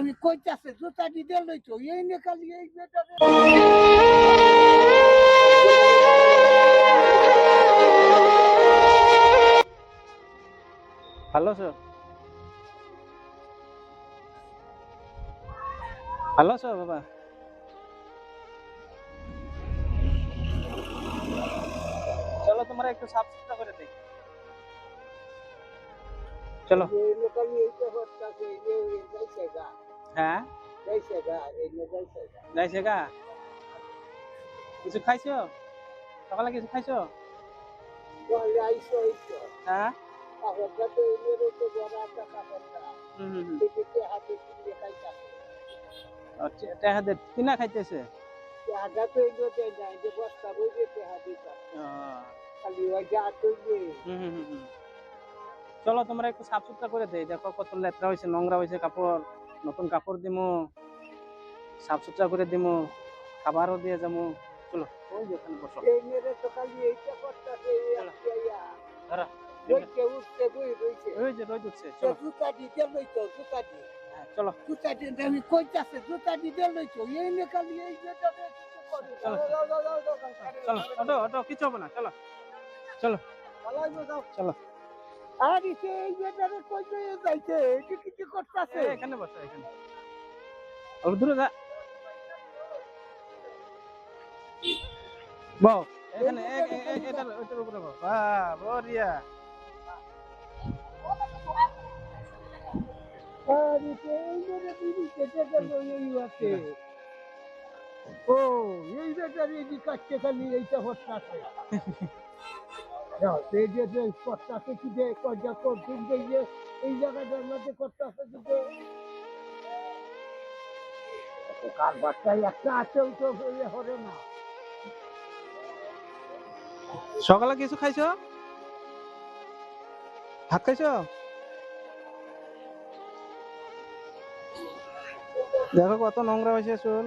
আমি কইতাছে জুতা দিতে লইতো এই নে খালি এই বেটারে ভালো আছো ভালো আছো বাবা চলো তোমরা একটু সাফ সুতরা করে দেই চলো হ্যাঁ? যাইছে গা কিছু খাইছো? সকালে কিছু খাইছো? হ্যাঁ? কিনে খাইতাছে। চলো তোমরা একটু সাফ সুতরা করে দেয় দেখো কত লেত্রা হয়েছে নোংরা হয়েছে কাপড়। নতুন কাপড় দিমু সাফ সুতরা করে দিমু খাবারও দিয়ে যাব চলো ওই যে ওখানে বসো। ধরো ওই যে রোজ উঠছে চলো জুতা দিতে লইতো জুতা দি হ্যাঁ, চলো জুতা দিতে আমি কইতাছে জুতা দিতে লইতো এই নে খালি এই বেটারে চলো। চলো অটো অটো কিছু হবে না চলো চলো চলো আর ইসে এই বেটারে কই দিয়ে যাইছে? এটি কিছু করতেছে? এই, এখানে বসো এখানে। অল্প দূরে যা। বউ এখানে এ- এ- এ- এটার ওইটার উপরে বউ বাহ বরিয়া আর ইসে এই বিড়ি কেটে গেল এই আছে। ও এই বেটারে এই কাটতে খালি এইটা হচ্ছে এই যে যে করতেছে কি যে কয়টা করছেন যে এই জায়গাটার মধ্যে করতেছে কি যে কারবারটাই একটা আছেও তো হবে না। সকালে কিছু খাইছো? ভাত খাইছো? দেখো কত নোংরা হয়েছে চুল।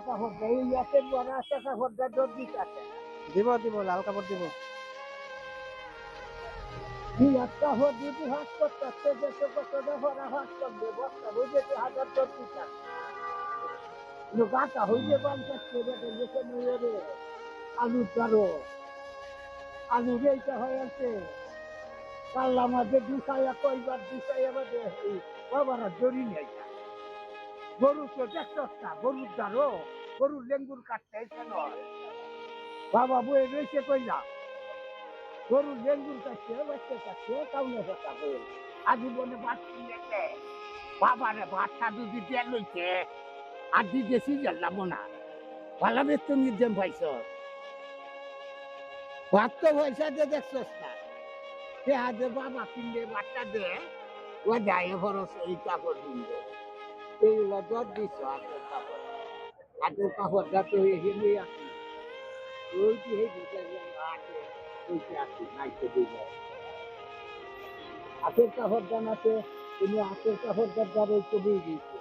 লাল কাপড়টা এই ইয়াতে বড় তো ঠিক আছে। দিব দিব লাল কাপড় দিব। এই কাপড় যদি হাত করতে যেতে কত ভরা হাত করবে বস্তা বুঝেছে হাজার তো আছে। গাটা হইলে বানতে বেটে যেতে নিয়ে রে আলু তারো আলু রেইটা হয়ে আছে মাঝে দুসাইয়া কইবার দুসাইয়া বাদে বাবারা জরি নেই। গরু তো দেখছস গরুর দ্বারো গরুর লেঙ্গুর কাটতে নয়। বাবা বয়ে রয়েছে কইলা, গরুর লেঙ্গুর কাটছে, বাচ্চা কাটছে কাউনে কথা বই আদি বনে ভাত কিনেছে বাবারে ভাতটা দুদি দিয়ে লইছে। আর দিতে সিজার লাভ না ভালো বেতন নির্দেম পাইছ ভাত তো পয়সা দিয়ে দেখছস বাবা কিনলে ভাতটা দে। ও যায় খরচ এই কাপড় কিনবে এইগুলো দর দিছ হাতের কাপড় হাতের কাপড়টা তো এখানে আছে ওই যে এই দুটা আছে ওইটা আছে নাইতে দিলে হাতের কাপড়টা আছে তুমি হাতের কাপড়টার দ্বারা বুঝে দিয়েছে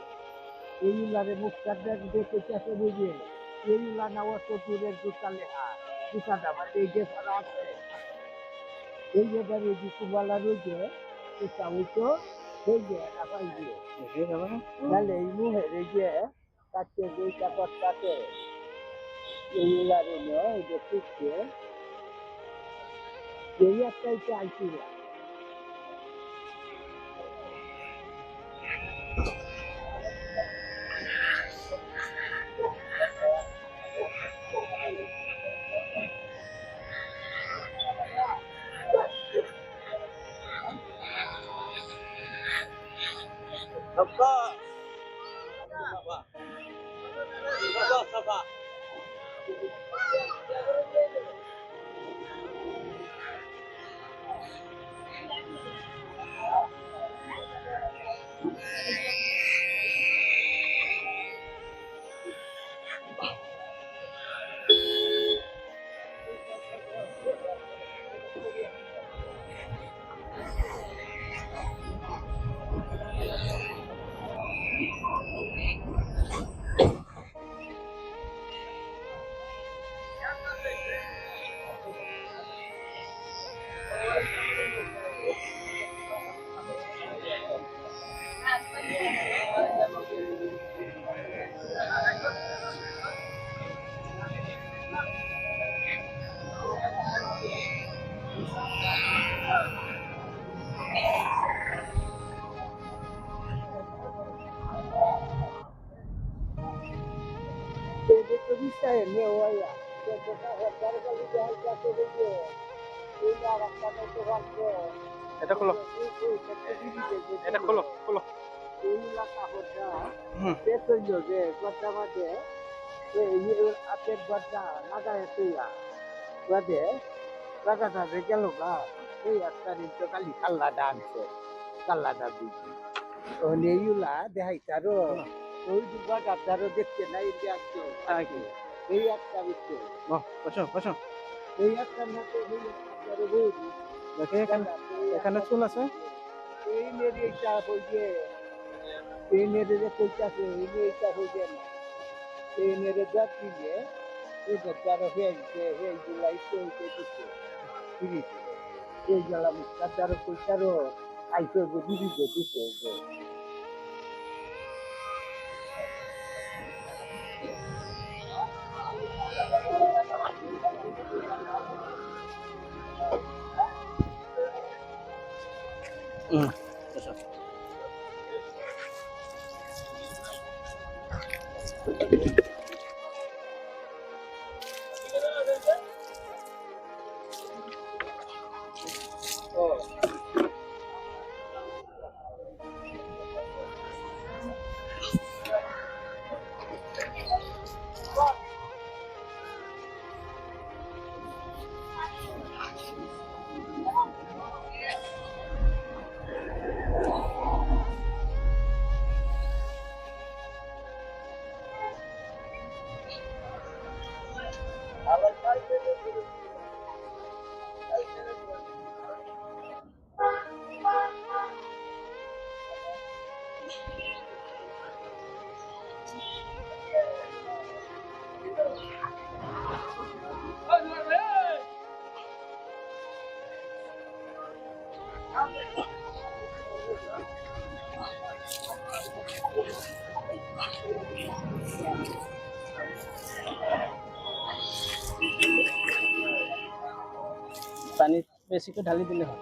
এইগুলারে মুখটা দেখ দেখে চাষে বুঝে এইগুলা না অত দূরের দুটা লেখা দুটাটা মানে এই যে ফলা আছে এই যে দাঁড়িয়ে দিকুবালা রয়েছে এটা হইতো এই যে এটা পাইবে তাহলে এই মুহের এই যে কাটতে দুইটা কষ্টাতে এইগুলারে নয় এই যে শিখছে এই একটাই চাইছি Opa! Jadi tu bisa ni waya. Jadi kita hotel kali dia jatuh dia. Ini orang kata tu orang tu. এটা খোলো এটা খোলো খোলো এই হচ্ছে হুম সে তৈল যে গড্ডা বাদে আপের গড্ডা লাগায় তুইয়া বাদে লাগাটা যে গেল গা এই একটা দিন তো কালি কাল্লাটা আনছে কাল্লাটা বুঝি ও নেইলা দেখাইতারো ওই গড্ডারও দেখতে নাই দেখছ আগে এই একটা বুঝছ বসো বসো। এই একটা না তো এই একটা বুঝি দেখে এখানে এখানে চুল আছে? এই হইছে এই মেরে যে এই হইছে না। এই এই বাচ্চারা এই হইতে দিচ্ছে এই জ্বালা মুখাদারও কইতারও আইসো দিদি যে। দিছে যে হুম বসো পানি বেশি করে ঢালি দিলে হয়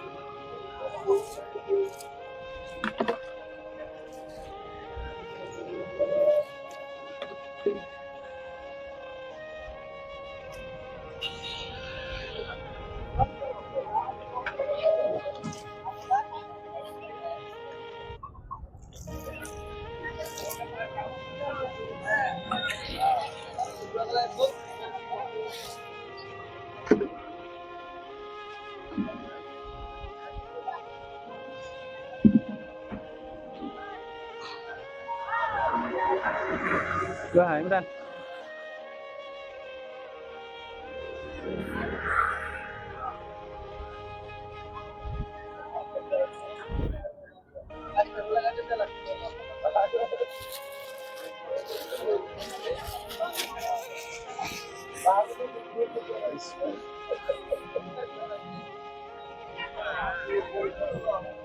Thank cửa hàng của anh Thank you.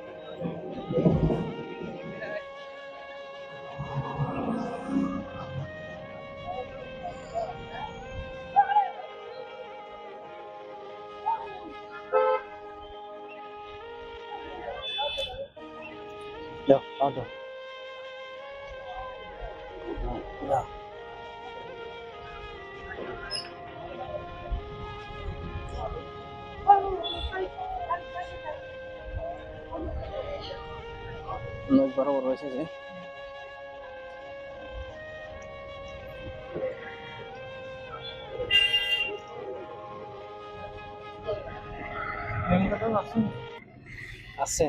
Imran. Auto. Ja. নখ বরাবর রয়েছে যে আছে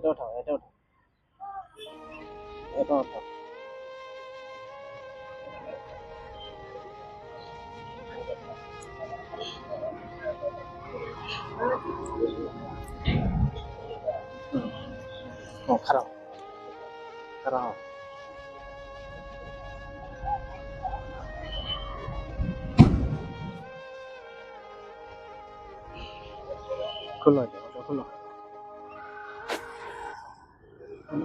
এটা ওঠাও এটা ওঠাও এটা ওঠাও খারাপ খারাপ খুলো খুলো। কেন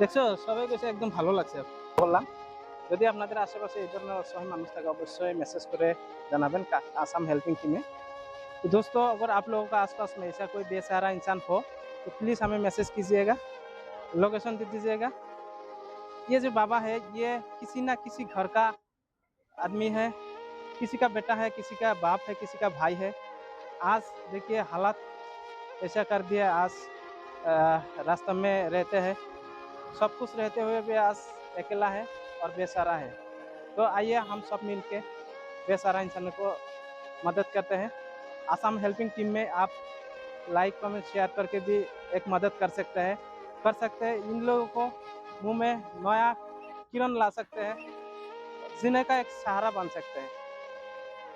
দেখছ সবাই কাছে একদম ভালো লাগছে বললাম যদি আপনাদের আশেপাশে এই ধরনের অসহায় মানুষ থাকে অবশ্যই মেসেज করে জানাবেন আসাম हेल्पिंग टीम तो दोस्तों अगर आप लोगों का आसपास में ऐसा कोई बेसहारा इंसान हो तो प्लीज़ हमें मैसेज कीजिएगा लोकेशन दे दीजिएगा ये जो बाबा है ये किसी ना किसी घर का आदमी है किसी का बेटा है, किसी का बाप है, किसी का भाई है, आज देखिए हालात ऐसा कर दिया आज रास्ते में रहते हैं। सब कुछ रहते हुए भी आज अकेला है और बेसारा है। तो आइए हम सब मिल के बेसहारा इंसानों को मदद करते हैं। आसाम हेल्पिंग टीम में आप लाइक, कमेंट, शेयर करके भी एक मदद कर सकते हैं। कर सकते हैं, इन लोगों को मुँह में नया किरण ला सकते हैं जीने का एक सहारा बन सकते हैं।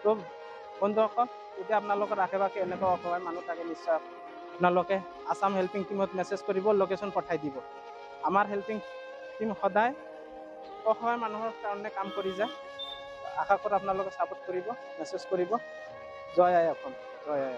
তো বন্ধুসকল যদি আপোনালোকৰ আশে পাশে এনেকুৱা অসহায় মানুহ থাকে, নিশ্চয় আপোনালোকে আসাম হেল্পিং টিমত মেছেজ কৰিব লোকেশ্যন পঠাই দিব। আমাৰ হেল্পিং টিম সদায় অসহায় মানুহৰ কাৰণে কাম কৰি যায়। আশা কৰোঁ আপোনালোকে ছাপোৰ্ট কৰিব মেছেজ কৰিব। জয় আই অসম, জয় আই